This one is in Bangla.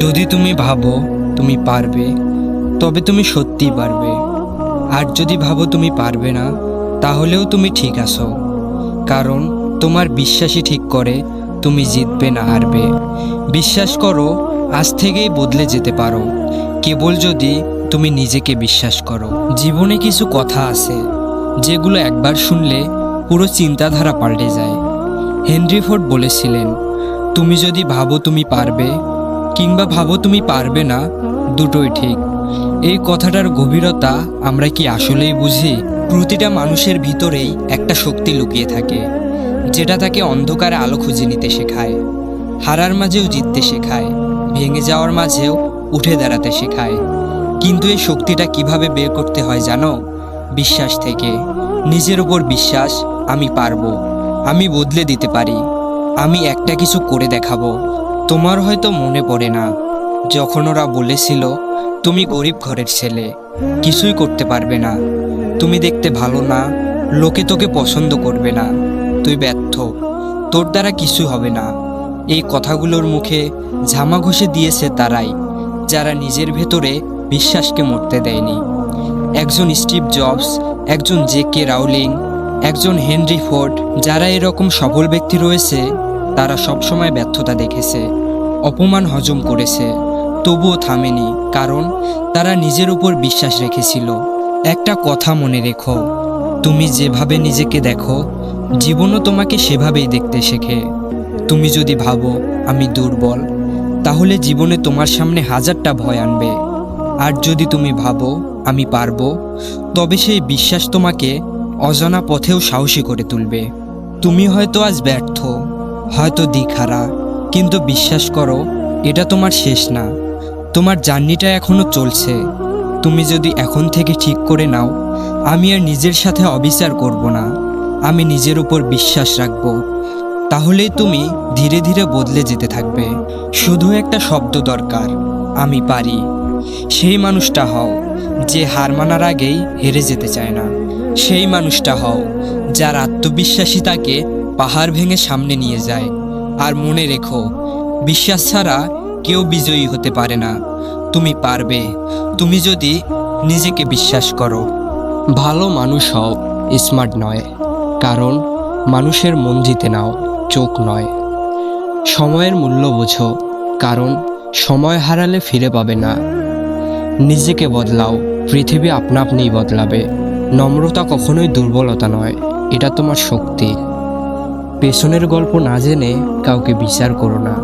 যদি তুমি ভাবো তুমি পারবে, তবে তুমি সত্যিই পারবে। আর যদি ভাবো তুমি পারবে না, তাহলেও তুমি ঠিক আছো। কারণ তোমার বিশ্বাসই ঠিক করে, তুমি জিতবে না হারবে। বিশ্বাস করো, আজ থেকেই বদলে যেতে পারো। কেবল যদি তুমি নিজেকে বিশ্বাস করো। জীবনে কিছু কথা আছে, যেগুলো একবার শুনলে পুরো চিন্তাধারা পাল্টে যায়। হেনরি ফোর্ড বলেছিলেন তুমি যদি ভাবো তুমি পারবে, কিংবা ভাবো তুমি পারবে না, দুটোই ঠিক। এই কথাটার গভীরতা আমরা কি আসলেই বুঝি? প্রতিটা মানুষের ভিতরেই একটা শক্তি লুকিয়ে থাকে, যেটা তাকে অন্ধকারে আলো খুঁজে নিতে শেখায়, হারার মাঝেও জিততে শেখায়, ভেঙে যাওয়ার মাঝেও উঠে দাঁড়াতে শেখায়। কিন্তু এই শক্তিটা কীভাবে বের করতে হয় জানো? বিশ্বাস থেকে। নিজের ওপর বিশ্বাস, আমি পারব, আমি বদলে দিতে পারি। আমি একটা কিছু করে দেখাবো। তোমার হয়তো মনে পড়ে না। যখন ওরা বলেছিল, তুমি গরিব ঘরের ছেলে, কিছুই করতে পারবে না। তুমি দেখতে ভালো না, লোকে তোকে পছন্দ করবে না। তুই ব্যর্থ। তোর দ্বারা কিছু হবে না। এই কথাগুলোর মুখে ঝামা ঘষে দিয়েছে তারাই, যারা নিজের ভেতরে বিশ্বাসকে মরতে দেয়নি। একজন স্টিভ জবস, একজন জে কে রাউলিং একজন হেনরি ফোর্ড, যারা এরকম সফল ব্যক্তি রয়েছে, তারা সবসময় ব্যর্থতা দেখেছে, অপমান হজম করেছে, তবুও থামেনি, কারণ তারা নিজের উপর বিশ্বাস রেখেছিল। একটা কথা মনে রেখো, তুমি যেভাবে নিজেকে দেখো, জীবনও তোমাকে সেভাবেই দেখতে শেখে। তুমি যদি ভাবো, আমি দুর্বল, তাহলে জীবনে তোমার সামনে হাজারটা ভয় আনবে। আর যদি তুমি ভাবো, আমি পারব, তবে সেই বিশ্বাস তোমাকে অজানা পথেও সাহসী করে তুলবে। তুমি হয়তো আজ ব্যর্থ, হয়তো দিখারা, কিন্তু বিশ্বাস করো, এটা তোমার শেষ না। তোমার জার্নিটা এখনও চলছে। তুমি যদি এখন থেকে ঠিক করে নাও, আমি আর নিজের সাথে অবিচার করব না। আমি নিজের উপর বিশ্বাস রাখব। তাহলেই তুমি ধীরে ধীরে বদলে যেতে থাকবে। শুধু একটা শব্দ দরকার, আমি পারি। সেই মানুষটা হও, যে হার মানার আগেই হেরে যেতে চায় না। সেই মানুষটা হও, যার আত্মবিশ্বাসী তাকে পাহাড় ভেঙে সামনে নিয়ে যায়। আর মনে রেখো, বিশ্বাস ছাড়া কেউ বিজয়ী হতে পারে না। তুমি পারবে, তুমি যদি নিজেকে বিশ্বাস করো। ভালো মানুষ হও, স্মার্ট নয়, কারণ মানুষের মন জিতে নাও, চোখ নয়। সময়ের মূল্য বোঝো, কারণ সময় হারালে ফিরে পাবে না। নিজেকে বদলাও, পৃথিবী আপনা আপনিই বদলাবে। নম্রতা কখনোই দুর্বলতা নয়, এটা তোমার শক্তি। পেছনের গল্প না জেনে কাউকে বিচার করো না।